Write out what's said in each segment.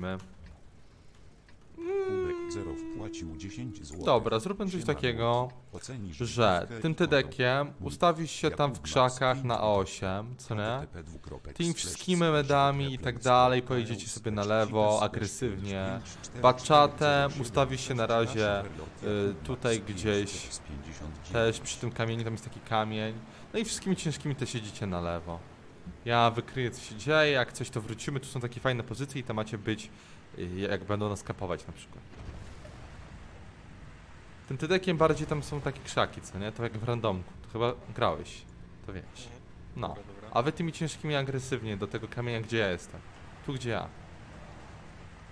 weźmy. Kubek Zero wpłacił 10 zł. Dobra, zróbmy coś takiego, że tym tydekiem ustawisz się tam w krzakach na A8, co nie? Tymi wszystkimi medami i tak dalej pojedziecie sobie na lewo, agresywnie. Baczatem ustawisz się na razie y, tutaj gdzieś, też przy tym kamieniu, tam jest taki kamień. No i wszystkimi ciężkimi też siedzicie na lewo. Ja wykryję co się dzieje, jak coś to wrócimy, tu są takie fajne pozycje i tam macie być, y, jak będą nas kapować na przykład. Tym tydekiem bardziej tam są takie krzaki, co nie? To jak w randomku. To chyba grałeś, to wiesz. No. Dobra, dobra. A wy tymi ciężkimi agresywnie do tego kamienia, gdzie ja jestem. Tu, gdzie ja.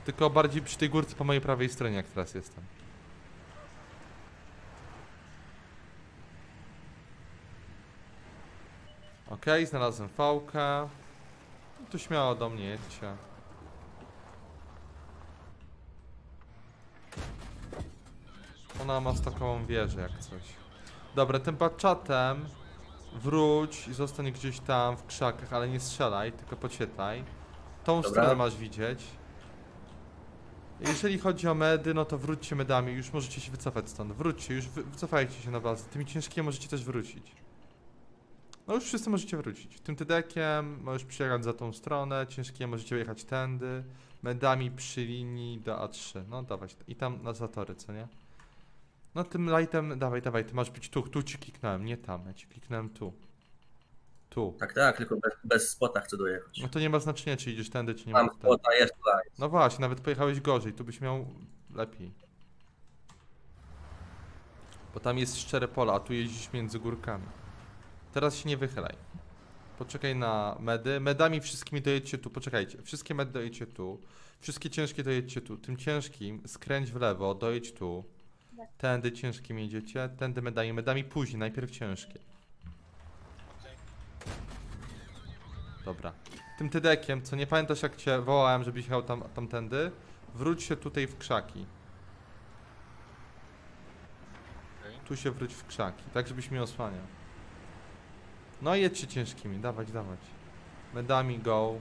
Tylko bardziej przy tej górce po mojej prawej stronie, jak teraz jestem. Znalazłem fałkę. Tu śmiało do mnie jedźcie. Ona ma stokową wieżę jak coś. Dobra, tym czatem wróć i zostań gdzieś tam w krzakach, ale nie strzelaj, tylko pociekaj. Tą Dobra. stronę masz widzieć. Jeżeli chodzi o medy, no to wróćcie medami, już możecie się wycofać stąd. Wróćcie, już wy, wycofajcie się na bazę. Tymi ciężkimi możecie też wrócić. No już wszyscy możecie wrócić. Tym tydekiem możesz przyjechać za tą stronę, ciężkie możecie jechać tędy. Medami przy linii do A3. No dawać. I tam na zatory, co nie? No tym lightem, dawaj, dawaj, ty masz być tu, tu ci kliknąłem, nie tam, ja ci kliknąłem tu. Tu. Tak, tak, tylko bez, bez spota chcę dojechać. No to nie ma znaczenia, czy idziesz tędy, czy nie Mam ma spota, jest tutaj. No właśnie, nawet pojechałeś gorzej, tu byś miał lepiej. Bo tam jest szczere pola, a tu jeździsz między górkami. Teraz się nie wychylaj. Poczekaj na medy. Medami wszystkimi dojedźcie tu, poczekajcie. Wszystkie medy dojedźcie tu. Wszystkie ciężkie dojedźcie tu. Tym ciężkim skręć w lewo, dojedź tu. Tędy ciężkim jedziecie, tędy medami. Medami później, najpierw ciężkie. Dobra. Tym tydekiem, co nie pamiętasz jak cię wołałem, żebyś jechał tam, tamtędy, wróć się tutaj w krzaki. Tu się wróć w krzaki, tak żebyś mnie osłaniał. No i jedźcie ciężkimi, dawać, dawać. Medami go.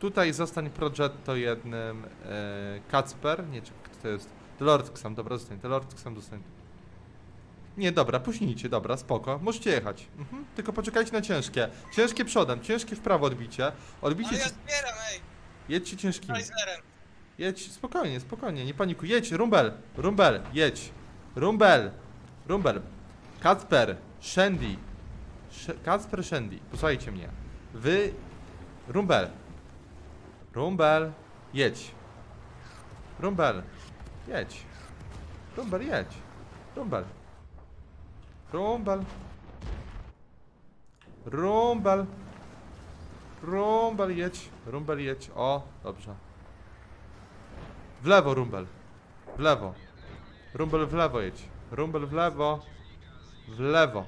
Tutaj zostań Progetto jednym. E, Kacper, nie, czy kto to jest? Lord Xam, dobra, zostań. Lord Xam, zostań. Nie, dobra, późnijcie, dobra, spoko. Możecie jechać. Mhm, tylko poczekajcie na ciężkie. Ciężkie przodem, ciężkie w prawo odbicie. Odbicie, Ale ja ci- zbieram, ej! jedźcie ciężkimi. Chryslerem. Jedź, spokojnie, spokojnie, nie panikuj. Jedź, Rumbel, Rumbel, jedź. Rumbel, Rumbel. Kacper, Shandy. Sz Kacper, Shandy, posłuchajcie mnie. Wy, Rumbel. Rumbel, jedź. Rumbel, jedź. Rumbel, jedź. Rumbel. Rumbel. Rumbel. Rumbel, jedź. Rumbel, jedź. O, dobrze. W lewo, Rumbel. W lewo. Rumbel w lewo jedź. Rumbel w lewo. W lewo.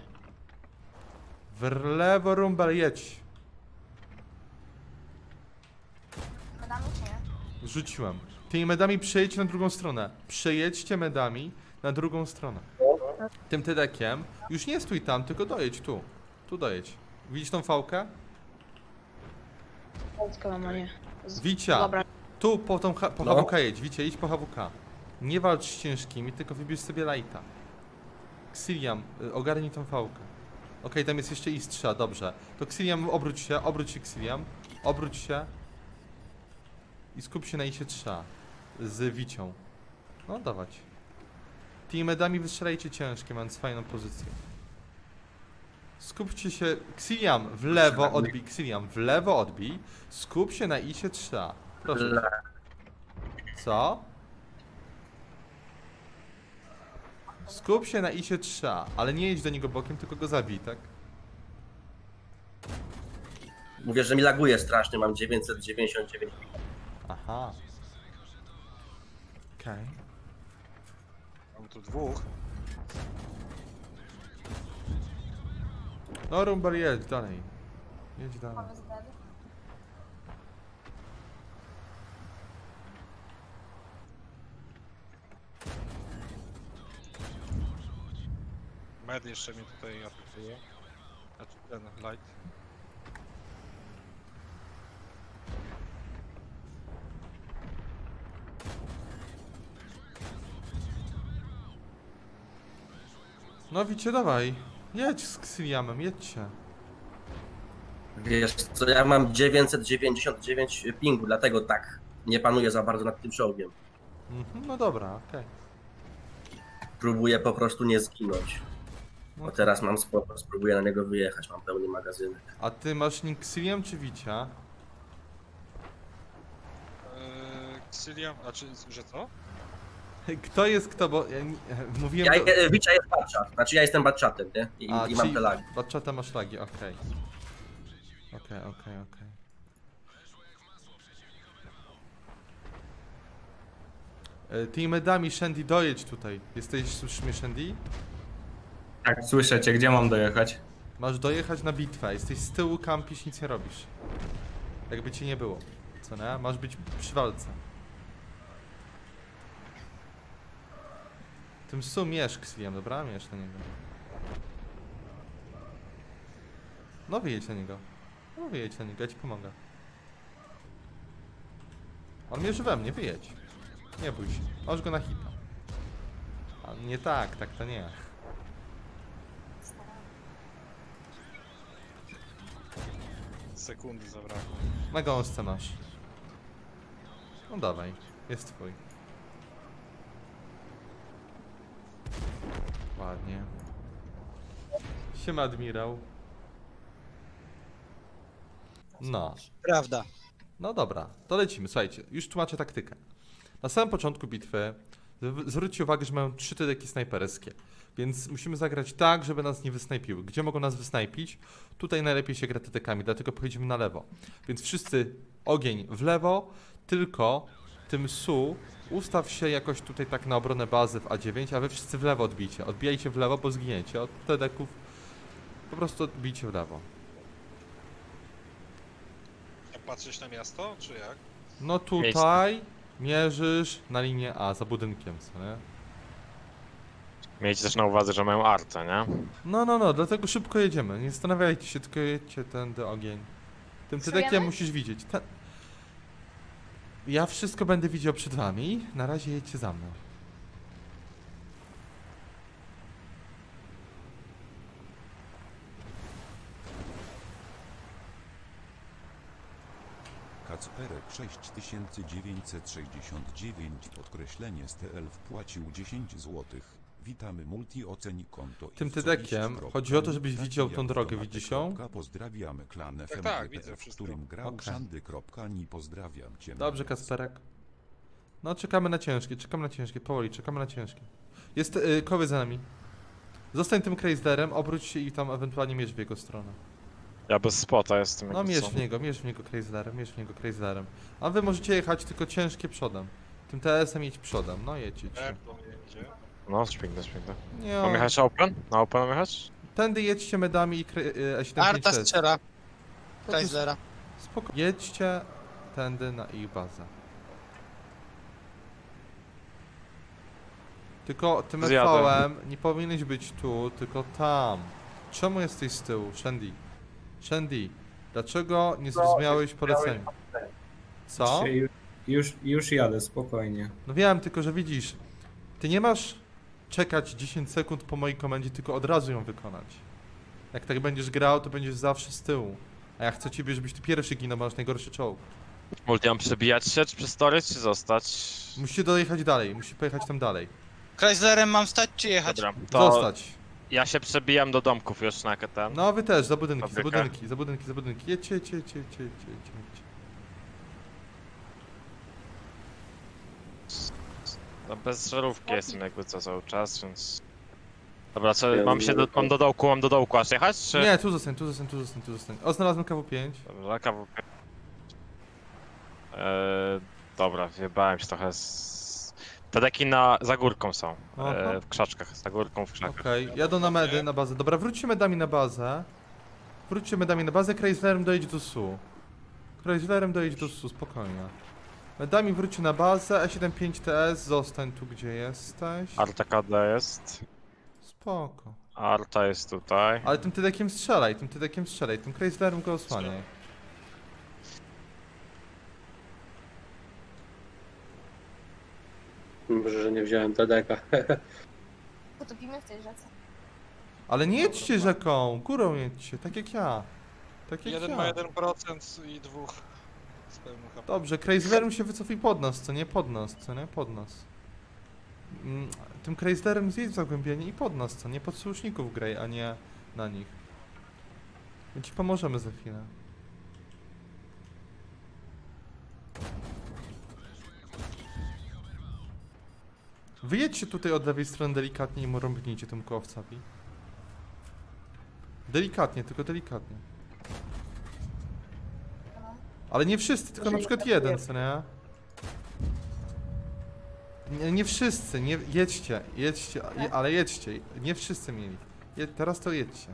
W lewo, Rumbel, jedź. Medami czy nie? Rzuciłem. Tymi medami przejedźcie na drugą stronę. Przejedźcie medami na drugą stronę. Tym tydekiem. Już nie stój tam, tylko dojedź tu. Tu dojedź. Widzisz tą fałkę? Polska nie. Z- Wicia. Dobra, Tu po, tą, ha- po No. HWK jedź, wiecie, idź po HWK. Nie walcz z ciężkimi, tylko wybierz sobie lighta. Xiliam, y, ogarnij tą fałkę. Okej, tam jest jeszcze istrza, dobrze. To Xiliam, obróć się, obróć się Xiliam. Obróć się. I skup się na isie 3 z Wicią. No, dawać. Tymi medami wystrzelajcie ciężkie, mając fajną pozycję. Skupcie się, Xiliam, w lewo odbij, Xiliam, w lewo odbij. Skup się na isie 3 Proszę. Co? Skup się na isie 3 ale nie jedź do niego bokiem, tylko go zabij, tak? Mówię, że mi laguje strasznie, mam 999. Aha. Okej. Mamy tu dwóch. No, Rumbel, jedź dalej. Jedź dalej. mamy. Med jeszcze mnie tutaj atakuje. Znaczy ten light. No widzicie, dawaj. Jedź z Xiliamem, jedźcie. Wiesz co, ja mam 999 pingu, dlatego tak nie panuję za bardzo nad tym czołgiem. Mhm, no dobra, okej. Próbuję po prostu nie zginąć. No Bo teraz mam spoko, spróbuję na niego wyjechać, mam pełny magazynek. A ty masz nick Xiliam czy Wicia? Eee, Xiliam, a czy, że co? Kto jest kto, bo ja nie, mówiłem... Ja, do- e, Wicza jest batchat, znaczy ja jestem batchatem, nie? I, A, i mam te lagi. Baczata masz lagi, okej. Okej, okej, okej. E, Tymi medami Shandy dojedź tutaj. Jesteś, słyszysz mnie Shandy? Tak, słyszę cię, gdzie mam dojechać? Masz dojechać na bitwę, jesteś z tyłu, kampisz, nic nie robisz. Jakby cię nie było, co nie? Masz być przy walce. Tym su mierz Xiliam, dobra? Mierz na niego. No wyjedź na niego. No wyjedź na niego, ja ci pomogę. On mierzy we mnie, wyjedź. Nie bój się, masz go na hita. Nie tak, tak to nie. Sekundy zabrakło. Na gąsce masz. No dawaj, jest twój. Ładnie. Siema admirał. No. Prawda. No dobra, to lecimy. Słuchajcie, już tłumaczę taktykę. Na samym początku bitwy zw- zwróćcie uwagę, że mają trzy tydeki snajperskie. Więc musimy zagrać tak, żeby nas nie wysnajpiły. Gdzie mogą nas wysnajpić? Tutaj najlepiej się gra tydekami, dlatego pojedziemy na lewo. Więc wszyscy ogień w lewo, tylko tym su ustaw się jakoś tutaj tak na obronę bazy w A9, a wy wszyscy w lewo odbijcie. Odbijajcie w lewo, bo zginiecie. Od tydeków po prostu odbijcie w lewo. A patrzysz na miasto, czy jak? No tutaj mierzysz na linię A, za budynkiem, co nie? Miejcie też na uwadze, że mają artę, nie? No, no, no, dlatego szybko jedziemy. Nie zastanawiajcie się, tylko jedźcie tędy ogień. Tym Strzeliamy? musisz widzieć. Ten... Ja wszystko będę widział przed wami. Na razie jedźcie za mną. Kacperek 6969 podkreślenie STL wpłacił 10 zł. Witamy multi oceni konto. i Tym tydekiem chodzi o to, żebyś widział tą drogę, widzisz ją? Pozdrawiamy klan Tak, FM tak, widzę w wszystko. którym grał Okej. Nie pozdrawiam cię. Dobrze, Natomiast Kasperek. No, czekamy na ciężkie, czekamy na ciężkie, powoli, czekamy na ciężkie. Jest y, kowy za nami. Zostań tym Chryslerem, obróć się i tam ewentualnie mierz w jego stronę. Ja bez spota jestem. No jakby mierz co. w niego, mierz w niego Chryslerem, mierz w niego Chryslerem. A wy możecie jechać tylko ciężkie przodem. Tym TS-em jedź przodem, no jedźcie. Jak to mnie idzie? No, szpigdę, szpigdę. Nie, Mam jechać na open? Na open mam jechać? Tędy jedźcie medami i kry- A75 Arta też. strzela. To Kaisera. Spoko. Jedźcie tędy na ich bazę. Tylko tym Zjadę. FV-em nie powinieneś być tu, tylko tam. Czemu jesteś z tyłu, Shandy? Shandy, dlaczego nie zrozumiałeś polecenia? Co? Się już, już jadę, spokojnie. No wiem, tylko że widzisz, ty nie masz czekać 10 sekund po mojej komendzie, tylko od razu ją wykonać. Jak tak będziesz grał, to będziesz zawsze z tyłu. A ja chcę ciebie, żebyś ty pierwszy ginął, bo masz najgorszy czołg. Multi, mam przebijać się, czy przy story, czy zostać? Musicie dojechać dalej, musi pojechać tam dalej. Chryslerem mam stać czy jechać? Dobra, to Zostać. ja się przebijam do domków już na KTM. No wy też, za budynki, za Fabryka. budynki, za budynki, za budynki. Jedźcie, jedźcie, jedźcie, jedźcie, jedźcie, jedźcie, jedźcie. No, bez żarówki jestem jakby co cały czas, więc... Dobra, co, mam się do, mam do dołku, mam do dołku aż jechać, czy... Nie, tu zostań, tu zostań, tu zostań, tu zostań. O, znalazłem KW5. Dobra, KWP. Eee, dobra, wjebałem się trochę z... Te deki na, za górką są, Aha. eee, w krzaczkach, za górką w krzakach. Okej, jadą na medy, na bazę. Dobra, wróćcie medami na bazę. Wróćcie medami na bazę, Chryslerem dojedź do SU. Chryslerem dojedź do SU, spokojnie. Medami wróćcie na bazę, E E75 TS, zostań tu gdzie jesteś. Arta KD jest, Spoko. Arta jest tutaj. Ale tym tydekiem strzelaj, tym tydekiem strzelaj, tym Chryslerem go osłaniaj. Może, że nie wziąłem TDK. Potopimy w tej rzece. Ale nie jedźcie rzeką, górą jedźcie, tak jak ja. Tak jak Jeden ja. ma 1% i dwóch Dobrze, Chryslerem się wycofuj pod nas, co nie? Pod nas, co nie? Pod nas. Mm, Tym Chryslerem zjedź zagłębienie i pod nas, co nie? Pod sojuszników graj, a nie na nich. My ci pomożemy za chwilę. Wyjedźcie tutaj od lewej strony delikatnie i mu tym kołowcowi. Delikatnie, tylko delikatnie. Ale nie wszyscy, tylko na przykład jeden, co nie? Nie, nie wszyscy, nie, jedźcie, jedźcie, je, ale jedźcie, nie wszyscy mieli. Je, teraz to jedźcie.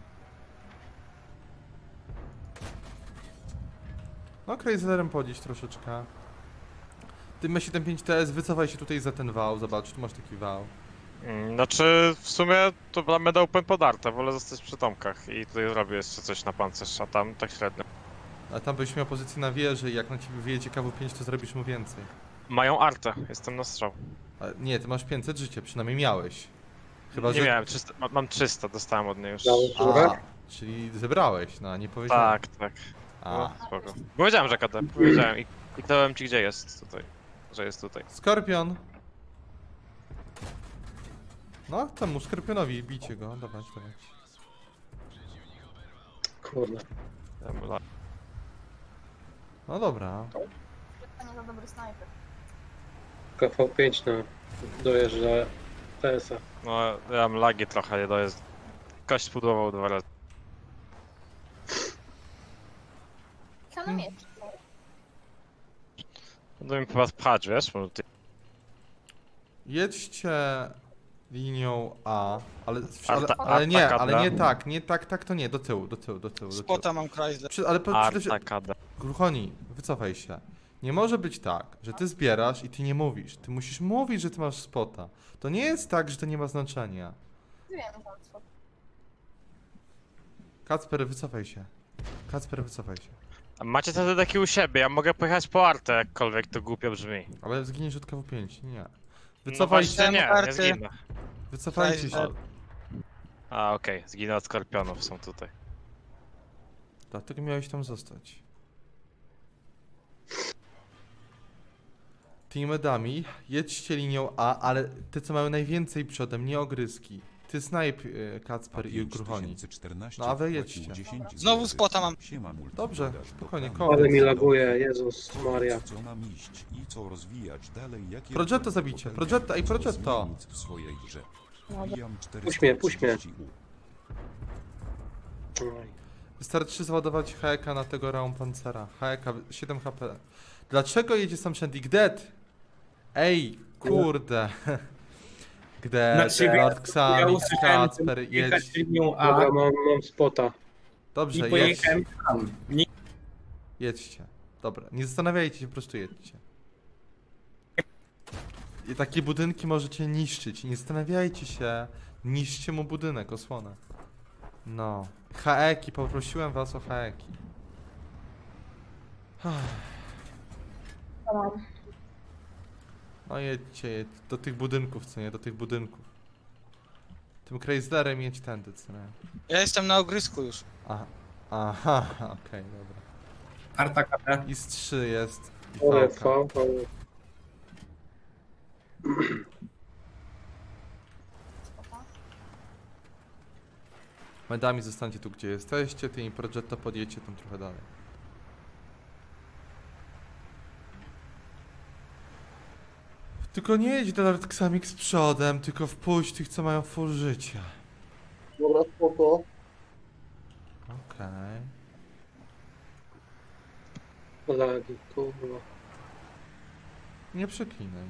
No, Chryslerem podjedź troszeczkę. Ty M75 TS, wycofaj się tutaj za ten wał, zobacz, tu masz taki wał. Mm, Znaczy, w sumie to będę open podarte, wolę zostać przy domkach i tutaj zrobię jeszcze coś na pancerz, a tam tak średnio. A tam byś miał pozycję na wieży i jak na ciebie wyjedzie KW5, to zrobisz mu więcej. Mają artę, jestem na strzał. A, nie, ty masz 500 życia, przynajmniej miałeś. Chyba, nie że... miałem, 300, ma- mam 300, dostałem od niej już. A, czyli zebrałeś, no, nie powiedziałem. Tak, tak. A, No, spoko. Powiedziałem, że KD, powiedziałem i kliknąłem ci gdzie jest tutaj. Że jest tutaj. Skorpion. No, temu Skorpionowi, bijcie go, dawać, dawać. Kurde. La- No dobra. To nie za dobry snajper. KV5 na dojeżdża TS-a. No, ja mam lagi trochę, nie jest. Kość spudłował dwa razy. Chciałam mieć. Będę mi chyba pchać, wiesz? Może ty... Jedźcie linią A, ale, ale, Arta- ale nie, ale nie tak, nie tak, tak to nie, do tyłu, do tyłu, do tyłu, do tyłu. Spota mam Chrysler. Przy, ale po, przede Arta wszystkim, KD. Gruchoni, wycofaj się. Nie może być tak, że ty zbierasz i ty nie mówisz. Ty musisz mówić, że ty masz spota. To nie jest tak, że to nie ma znaczenia. Wiem, że co. Kacper, wycofaj się. Kacper, wycofaj się. A macie te taki u siebie, ja mogę pojechać po artę, jakkolwiek to głupio brzmi. Ale zginiesz od KW5, nie. No Wycofaj właśnie się, nie, nie zginę. wycofajcie się. A, okej, zginę od skorpionów, są tutaj. Dlatego miałeś tam zostać. Tymi medami jedźcie linią A, ale te co mają najwięcej przodem, nie ogryski. Ty snajp, y, Kacper i Gruchoni. 5014 No, a wy wpłacił jedźcie. 10 Znowu spota mam. Siema, multi, Dobrze, podasz spokojnie, koniec. Ale mi laguje, Jezus Maria. Co nam iść i co rozwijać dalej, jakie Progetto plany zabicie, popełniać, Progetto, ej, co Progetto. zmienić w swojej grze. Wbijam Puść mnie, puść mnie. 430 U. Wystarczy załadować HK na tego Raum Pancera. HK 7 HP. Dlaczego jedzie sam Shandy? Gdet! Ej, kurde. Gdet, Znaczy, Lord ja Xami, usłyszałem, Kacper, że jechać jedź. linią A. Dobra, mam, mam spota. Dobrze, I jedź. pojechałem tam. Nie, Jedźcie. Dobra, nie zastanawiajcie się, po prostu jedźcie. I takie budynki możecie niszczyć. Nie zastanawiajcie się. Niszczcie mu budynek, osłonę. No. Haeki, poprosiłem was o haeki. No jedźcie, jedź. do tych budynków, co nie? Do tych budynków. Tym Chryslerem jedź tędy, co nie? Ja jestem na ogrysku już. Aha, aha, okej, dobra. Arta KT. I z 3 jest. I. V. Medami zostańcie tu, gdzie jesteście, tymi Progetto podjedźcie tam trochę dalej. Tylko nie jedź do Lord Xamik z przodem, tylko wpuść tych, co mają full życia. Dobra, spoko. Okej. Lagi, kurwa. Nie przeklinaj.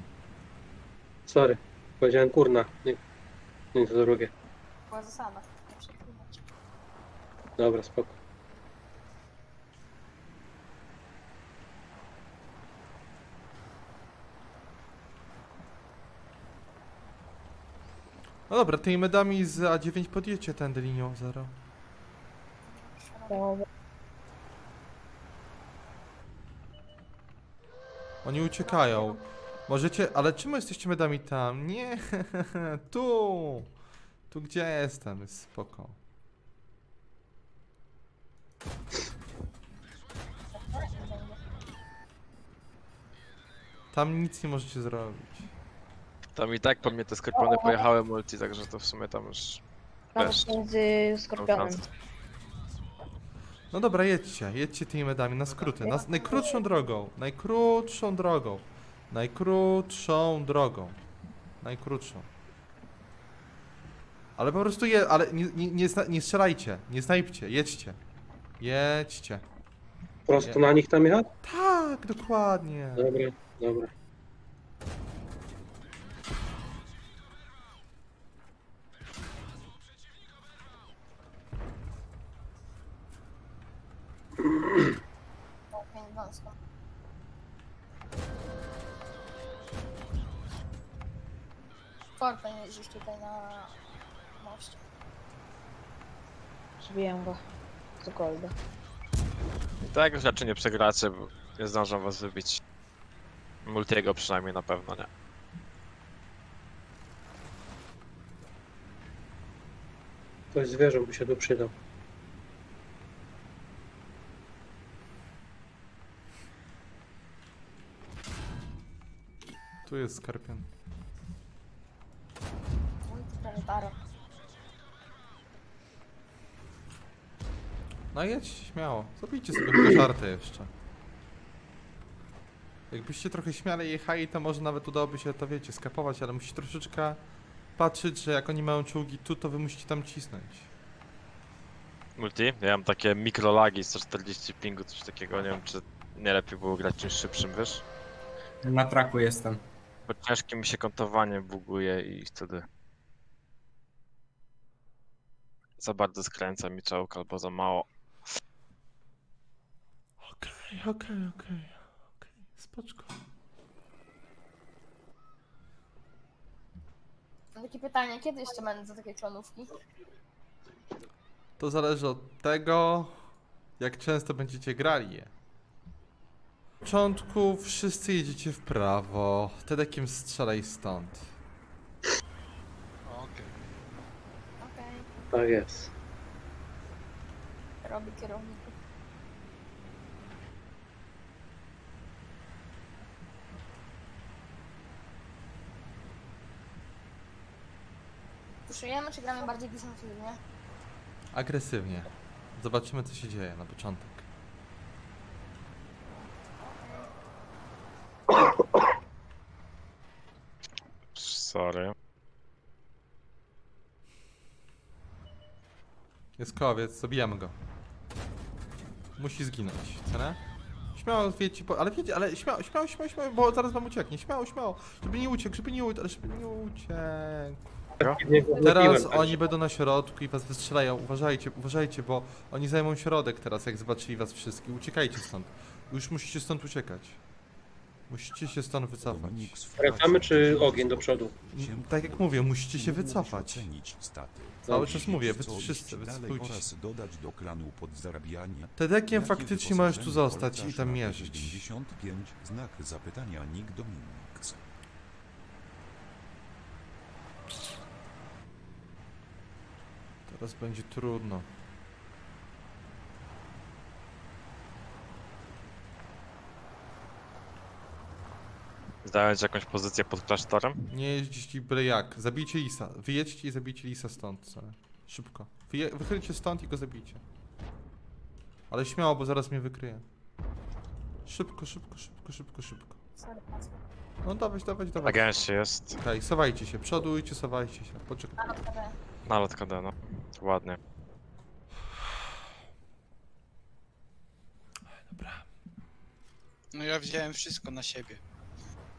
Sorry. Powiedziałem kurna. Nie, nie to drugie. Była zasada. Nie przeklinać. Dobra, spoko. No dobra, tymi medami z A9 podjedźcie tędy linią 0. Oni uciekają. Możecie, ale czemu jesteście medami tam? Nie, tu. Tu gdzie jestem, jest spoko. Tam nic nie możecie zrobić. Tam i tak po mnie te skorpiony pojechały multi, także to w sumie tam już... Wiesz, między skorpionem. No dobra, jedźcie, jedźcie tymi medami na skróty, na, najkrótszą drogą, najkrótszą drogą, najkrótszą drogą, najkrótszą. Ale po prostu je, ale nie, nie, nie, zna- nie strzelajcie, nie snajpcie, jedźcie. Jedźcie. Prosto na nich tam jechać? Tak, dokładnie. Dobra, dobra. Okej, wąsko. Jeździsz tutaj na moście. Zbiję go. I tak już raczej nie przegracie, bo nie zdążą was wybić. Multiego przynajmniej na pewno nie. Ktoś zwierzę by się tu przydał. Tu jest skarpion. Multiplanetara. No jedźcie śmiało, zabijcie sobie tylko żarty jeszcze. Jakbyście trochę śmiale jechali, to może nawet udałoby się to, wiecie, skapować, ale musicie troszeczkę patrzeć, że jak oni mają czołgi tu, to wy musicie tam cisnąć. Multi? Ja mam takie mikrolagi 140 pingu, coś takiego, nie wiem czy nie lepiej było grać czymś szybszym, wiesz? Na traku jestem. Bo ciężkie mi się kontowanie buguje i wtedy... Za bardzo skręca mi czołg albo za mało. Okej, okej, okej, okej, spoczko. Mam takie pytanie, kiedy jeszcze będą za takie klonówki? To zależy od tego, jak często będziecie grali je. W początku wszyscy jedziecie w prawo, Tedekiem strzelaj stąd. Okej. Okej, Tak jest. robi kierowniku. Puszujemy, czy gramy bardziej defensywnie? Agresywnie. Zobaczymy co się dzieje na początek. Sorry. Jest kowiec, zabijamy go. Musi zginąć, co? Śmiało wiecie, ale wiecie, ale śmiało, śmiało, śmiało, śmiało, bo zaraz wam ucieknie. Śmiało, śmiało, żeby nie uciekł, żeby nie uciekł, ale żeby nie uciekł. Teraz oni będą na środku i was wystrzelają. Uważajcie, uważajcie, bo oni zajmą środek teraz, jak zobaczyli was wszystkich. Uciekajcie stąd. Już musicie stąd uciekać. Musicie się stąd wycofać. Wracamy czy ogień do przodu? Tak jak mówię, musicie się wycofać. Cały czas mówię, wy wszyscy, wycofujcie się. dodać do klanu pod zarabianie. Tedekiem faktycznie możesz tu zostać i tam mierzyć. 95 znak zapytania Nick Dominix. Teraz będzie trudno. Zdając jakąś pozycję pod klasztorem? Nie jeździć byle jak. Zabijcie Lisa. Wyjedźcie i zabijcie Lisa stąd. Co? Szybko. Wyje wychylcie stąd i go zabijcie. Ale śmiało, bo zaraz mnie wykryje. Szybko, szybko, szybko, szybko, szybko. Sorry. No dawać, dawać, dawać. Agencie jest. Okej, sowajcie się, przodujcie, sowajcie się. Poczekaj. Nalot KD. Nalot KD, no. Ładnie. No ja wziąłem wszystko na siebie.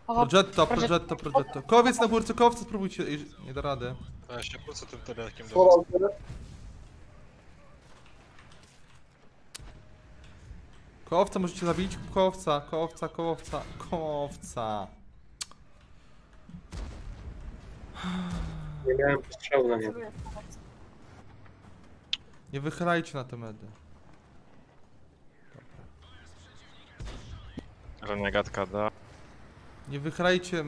O, Progetto, proget- progetto, progetto. Kowiec na górce, kowca spróbujcie. Ej, Nie da rady. To ja się kłócę tym telekiem do Kołowca możecie zabić? Kołowca, kołowca, kołowca, kołowca. Nie miałem strzału na niego. Nie wychylajcie na te medy. Renegat KD. Nie wychylajcie y,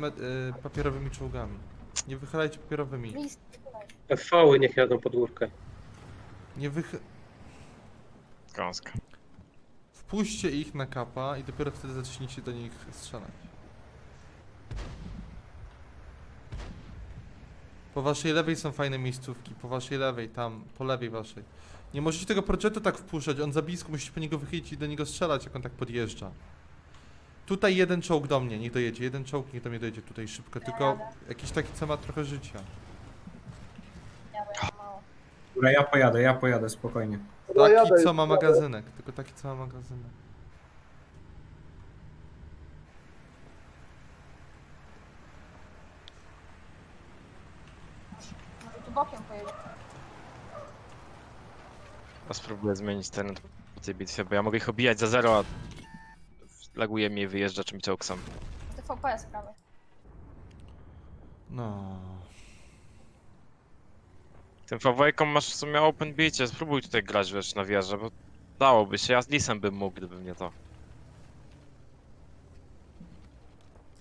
papierowymi czołgami. Nie wychylajcie papierowymi. List. FV-y niech jadą pod górkę. Nie wych... Gąska. Wpuśćcie ich na kapa i dopiero wtedy zacznijcie do nich strzelać. Po waszej lewej są fajne miejscówki, po waszej lewej, tam, po lewej waszej. Nie możecie tego projektu tak wpuszczać, on za blisko, musicie po niego wychylić i do niego strzelać, jak on tak podjeżdża. Tutaj jeden czołg do mnie, niech dojedzie, jeden czołg niech do mnie dojedzie tutaj szybko, tylko jakiś taki, co ma trochę życia. Ja będę mało. Dobra, ja pojadę, ja pojadę, spokojnie. Taki, jadę, co ma jadę. magazynek, tylko taki, co ma magazynek. Może tu bokiem pojedzie. Ja spróbuję zmienić teren po tej bitwie, bo ja mogę ich obijać za zero, a laguje mi i wyjeżdża czy mi czołg sam. TVP sprawy. No. Tym fawajką masz w sumie open bicie, spróbuj tutaj grać wiesz na wieżę, bo dałoby się, ja z Lisem bym mógł, gdyby nie to.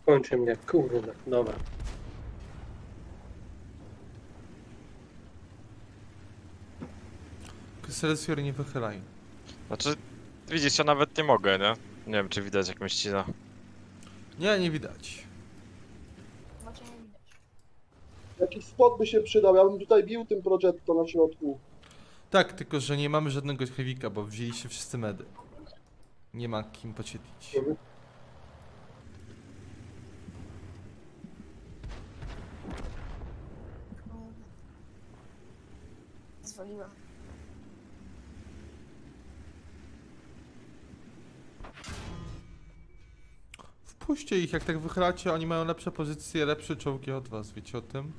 Kończy mnie, kurde. Dobra. Selesjory nie wychylaj. Znaczy, widzisz, ja nawet nie mogę, nie? Nie wiem, czy widać jak mnie ścina. Nie, nie widać. Bo cię nie widać. Jakiś spot by się przydał, ja bym tutaj bił tym Progetto na środku. Tak, tylko że nie mamy żadnego heavika, bo wzięliście wszyscy medy. Nie ma kim pocietlić. Zwoliłem. Wpuśćcie ich, jak tak wychylacie, oni mają lepsze pozycje, lepsze czołgi od was, wiecie o tym?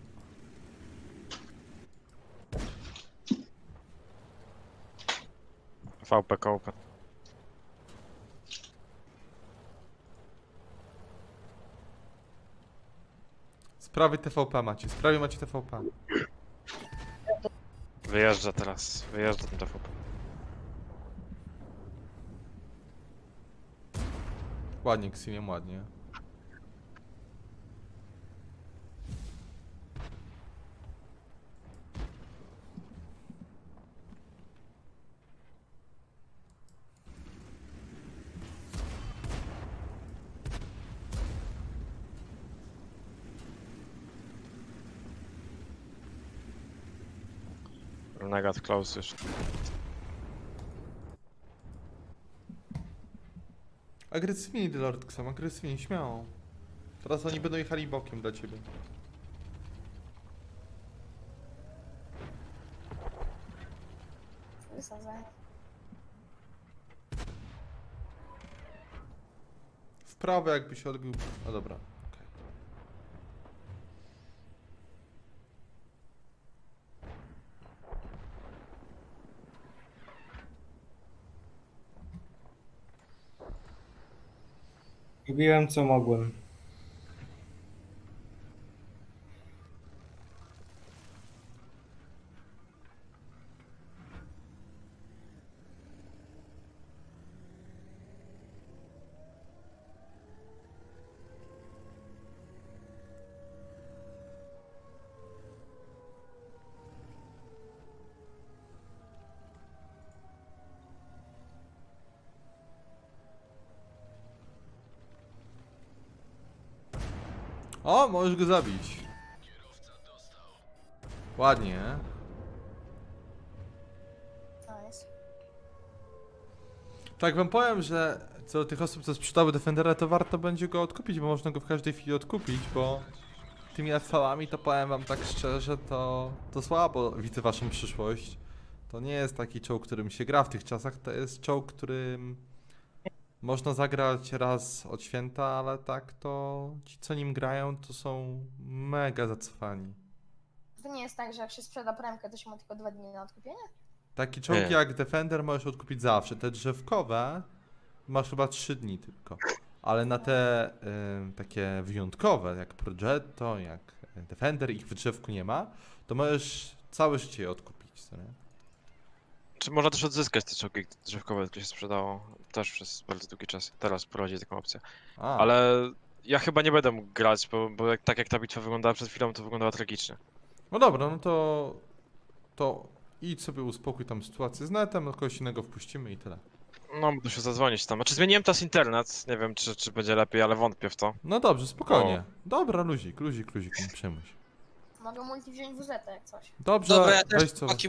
VP open. Sprawy TVP macie, sprawy macie TVP. Wyjeżdża teraz, wyjeżdża ten VP. Ładnie, Xiliem, ładnie. Renegat close już. Agresywniej, Lord Xam, agresywniej, śmiało. Teraz oni będą jechali bokiem dla ciebie. Wysadzę. W prawo jakby się odbił. No dobra, Robiłem co mogłem. O, możesz go zabić. Ładnie. Nice. Tak wam powiem, że co do tych osób, co sprzedały Defendera, to warto będzie go odkupić, bo można go w każdej chwili odkupić, bo tymi FV-ami to powiem wam tak szczerze, to, to słabo widzę waszą przyszłość. To nie jest taki czołg, którym się gra w tych czasach, to jest czołg, którym można zagrać raz od święta, ale tak to ci, co nim grają, to są mega zacofani. To nie jest tak, że jak się sprzeda premkę, to się ma tylko dwa dni na odkupienie? Taki czołg Nie. jak Defender możesz odkupić zawsze. Te drzewkowe masz chyba 3 dni tylko. Ale na te y, takie wyjątkowe, jak Progetto, jak Defender, ich w drzewku nie ma, to możesz całe życie je odkupić, co nie? Czy można też odzyskać te czołgi drzewkowe, które się sprzedało też przez bardzo długi czas. Teraz prowadzi taką opcję. A, Ale ja chyba nie będę mógł grać, bo, bo jak, tak jak ta bitwa wyglądała przed chwilą, to wyglądała tragicznie. No dobra, no to... To idź sobie uspokój tam sytuację z netem, kogoś innego wpuścimy i tyle. No, muszę zadzwonić tam. Znaczy zmieniłem teraz internet, nie wiem czy, czy będzie lepiej, ale wątpię w to. No dobrze, spokojnie. Dobra, luzik, luzik, luzik, nie przejmuj się. Mogę multi wziąć WZ jak coś. Dobrze, Dobra, ja też weź co... chłopaki